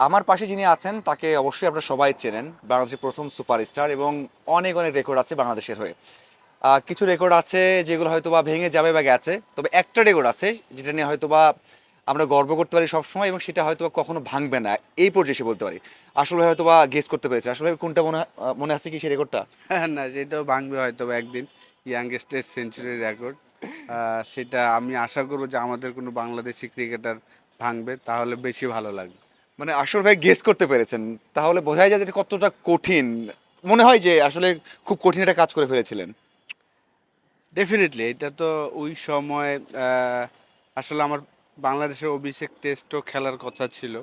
আমার পাশে যিনি আছেন, তাকে অবশ্যই আপনারা সবাই চেনেন। বাংলাদেশের প্রথম সুপারস্টার এবং অনেক অনেক রেকর্ড আছে বাংলাদেশের হয়ে। কিছু রেকর্ড আছে যেগুলো হয়তো বা ভেঙে যাবে বা গেছে, তবে একটা রেকর্ড আছে যেটা নিয়ে হয়তো বা আমরা গর্ব করতে পারি সবসময় এবং সেটা হয়তো কখনো ভাঙবে না। এই পর্যায়ে সে বলতে পারি। আসলে হয়তো বা গেস করতে পেরেছে আসলে কোনটা মনে মনে আছে কি সেই রেকর্ডটা হ্যাঁ না, সেটাও ভাঙবে হয়তো বা একদিন ইয়াংগেস্টের সেঞ্চুরি রেকর্ড সেটা আমি আশা করব যে আমাদের কোনো বাংলাদেশি ক্রিকেটার ভাঙবে, তাহলে বেশি ভালো লাগবে। মানে আসল ভাই গেস করতে পেরেছেন। তাহলে বোঝাই যায় যে এটা কতটা কঠিন। মনে হয় যে আসলে খুব কঠিন একটা কাজ করে ফেলেছিলেন। ডেফিনেটলি এটা তো ওই সময় আসলে আমার বাংলাদেশের অভিষেক টেস্টও খেলার কথা ছিল।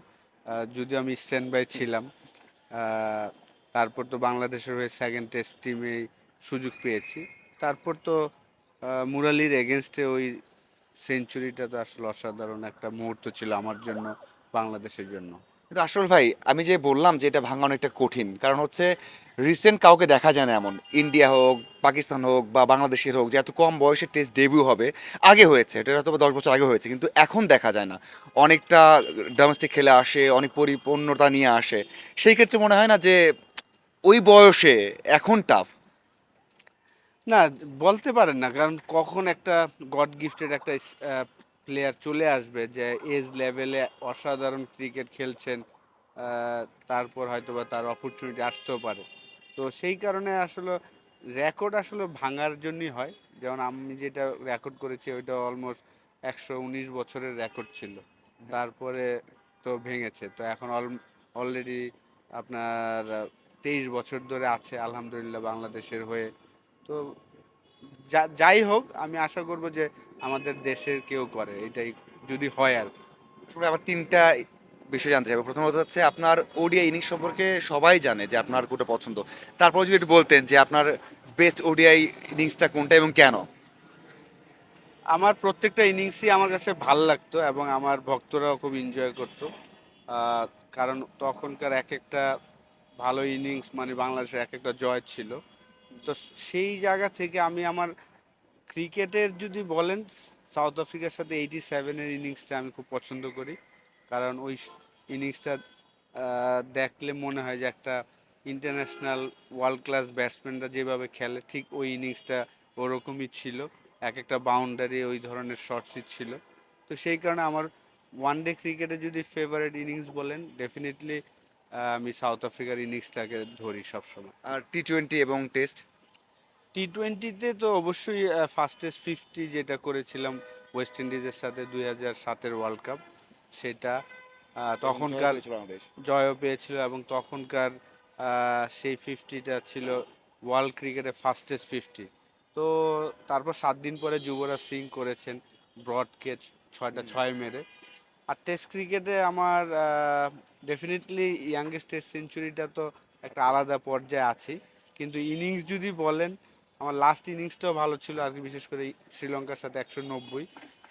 যদিও আমি স্ট্যান্ড বাই ছিলাম তারপর তো বাংলাদেশের হয়ে সেকেন্ড টেস্ট টিমে সুযোগ পেয়েছি। তারপর তো মুরালির এগেনস্টে ওই সেঞ্চুরিটা তো আসলে অসাধারণ একটা মুহূর্ত ছিল আমার জন্য। বাংলাদেশের জন্য। আসল ভাই আমি যে বললাম যে এটা ভাঙা অনেকটা কঠিন কারণ হচ্ছে রিসেন্ট কাউকে দেখা যায় না এমন। ইন্ডিয়া হোক পাকিস্তান হোক বা বাংলাদেশের হোক যে এত কম বয়সে টেস্ট ডেবিউ হবে আগে হয়েছে এটা হয়তো দশ বছর আগে হয়েছে কিন্তু এখন দেখা যায় না। অনেকটা ডোমেস্টিক খেলে আসে অনেক পরিপূর্ণতা নিয়ে আসে। সেই ক্ষেত্রে মনে হয় না যে ওই বয়সে এখন টাফ না বলতে পারেন না কারণ কখন একটা গড গিফটেড একটা প্লেয়ার চলে আসবে যে এজ লেভেলে অসাধারণ ক্রিকেট খেলছেন তারপর হয়তো বা তার অপরচুনিটি আসতেও পারে। তো সেই কারণে আসলে রেকর্ড আসলে ভাঙার জন্যই হয়। যেমন আমি যেটা রেকর্ড করেছি ওইটা অলমোস্ট একশো উনিশ বছরের রেকর্ড ছিল। তারপরে তো ভেঙেছে। তো এখন অল অলরেডি আপনার তেইশ বছর ধরে আছে, আলহামদুলিল্লাহ বাংলাদেশের হয়ে। তো যাই হোক আমি আশা করব যে আমাদের দেশের কেউ করে এটাই যদি হয় আর কি। আবার তিনটা বিষয় জানতে চাইব। প্রথমত হচ্ছে আপনার ওডিআই ইনিংস সম্পর্কে সবাই জানে যে আপনার কোনটা পছন্দ। তারপর যদি একটু বলতেন যে আপনার বেস্ট ওডিআই ইনিংসটা কোনটা এবং কেন? আমার প্রত্যেকটা ইনিংসই আমার কাছে ভালো লাগতো এবং আমার ভক্তরাও খুব এনজয় করতো। কারণ তখনকার এক একটা ভালো ইনিংস মানে বাংলাদেশের এক একটা জয় ছিল। তো সেই জায়গা থেকে আমি আমার ক্রিকেটের যদি বলেন সাউথ আফ্রিকার সাথে এইটি সেভেনের ইনিংসটা আমি খুব পছন্দ করি। কারণ ওই ইনিংসটা দেখলে মনে হয় যে একটা ইন্টারন্যাশনাল ওয়ার্ল্ড ক্লাস ব্যাটসম্যানরা যেভাবে খেলে, ঠিক ওই ইনিংসটা ওরকমই ছিল। এক একটা বাউন্ডারি ওই ধরনের শর্টসই ছিল। তো সেই কারণে আমার ওয়ান ডে ক্রিকেটে যদি ফেভারিট ইনিংস বলেন ডেফিনেটলি আমি সাউথ আফ্রিকার ইনিংসটাকে ধরি সবসময়। আর টি টোয়েন্টি এবং টেস্ট টি টোয়েন্টিতে তো অবশ্যই ফার্স্টেস্ট ফিফটি যেটা করেছিলাম ওয়েস্ট ইন্ডিজের সাথে দুই হাজার সাতের ওয়ার্ল্ড কাপ সেটা তখনকার জয়ও পেয়েছিল এবং তখনকার সেই ফিফটিটা ছিল ওয়ার্ল্ড ক্রিকেটের ফার্স্টেস্ট ফিফটি তো তারপর সাত দিন পরে যুবরাজ সিং করেছেন ব্রডকে ছয়টা ছয় মেরে। আর টেস্ট ক্রিকেটে আমার ডেফিনেটলি ইয়াংগেস্ট টেস্ট সেঞ্চুরিটা তো একটা আলাদা পর্যায়ে আছে। কিন্তু ইনিংস যদি বলেন, আমার লাস্ট ইনিংসটাও ভালো ছিল আর কি, বিশেষ করে শ্রীলঙ্কার সাথে একশো নব্বই।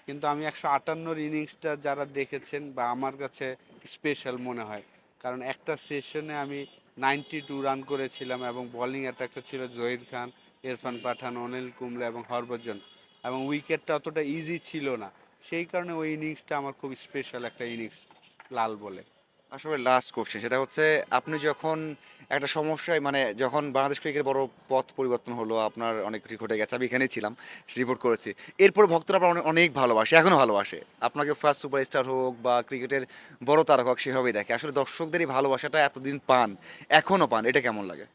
কিন্তু আমি একশো আটান্নর ইনিংসটা যারা দেখেছেন বা আমার কাছে স্পেশাল মনে হয়। কারণ একটা সেশনে আমি নাইনটি টু রান করেছিলাম এবং বোলিং অ্যাটাকটা ছিল জহির খান, ইরফান পাঠান, অনিল কুমলে এবং হরভজন। এবং উইকেটটা অতটা ইজি ছিল না। সেই কারণে ওই ইনিংসটা আমার খুব স্পেশাল একটা ইনিংস লাল বলে। আসলে লাস্ট কোশ্চেন সেটা হচ্ছে আপনি যখন একটা সমস্যায় মানে যখন বাংলাদেশ ক্রিকেট বড় পথ পরিবর্তন হলো আপনার অনেক কিছু ঘটে গেছে আমি এখানেই ছিলাম রিপোর্ট করেছি। এরপর ভক্তরা আপনার অনেক- ভালোবাসে এখনও ভালোবাসে। আপনাকে ফার্স্ট সুপারস্টার হোক বা ক্রিকেটের বড় তারকা হোক সেভাবেই দেখে। আসলে দর্শকদের এই ভালোবাসাটা এতদিন পান এখনও পান এটা কেমন লাগে?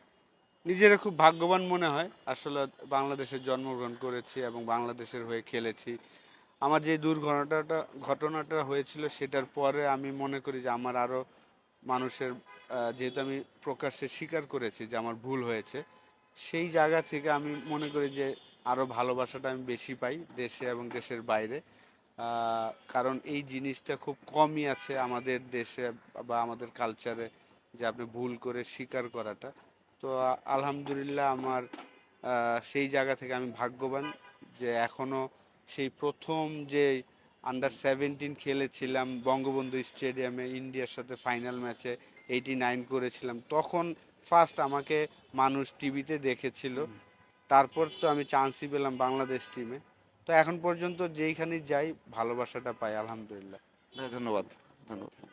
নিজেরা খুব ভাগ্যবান মনে হয়। আসলে বাংলাদেশে জন্মগ্রহণ করেছি এবং বাংলাদেশের হয়ে খেলেছি। আমার যে দুর্ঘটনাটা, ঘটনাটা হয়েছিল সেটার পরে আমি মনে করি যে আমার আরও মানুষের যেহেতু আমি প্রকাশ্যে স্বীকার করেছি যে আমার ভুল হয়েছে, সেই জায়গা থেকে আমি মনে করি যে আরও ভালোবাসাটা আমি বেশি পাই দেশে এবং দেশের বাইরে। কারণ এই জিনিসটা খুব কমই আছে আমাদের দেশে বা আমাদের কালচারে যে আপনি ভুল করে স্বীকার করাটা। তো আলহামদুলিল্লাহ আমার সেই জায়গা থেকে আমি ভাগ্যবান যে এখনও সেই প্রথম যে আন্ডার সেভেন্টিন খেলেছিলাম বঙ্গবন্ধু স্টেডিয়ামে ইন্ডিয়ার সাথে ফাইনাল ম্যাচে এইটি নাইন করেছিলাম তখন ফার্স্ট আমাকে মানুষ টিভিতে দেখেছিল। তারপর তো আমি চান্সই পেলাম বাংলাদেশ টিমে তো এখন পর্যন্ত যেইখানে যাই ভালোবাসাটা পাই আলহামদুলিল্লাহ। ধন্যবাদ ধন্যবাদ।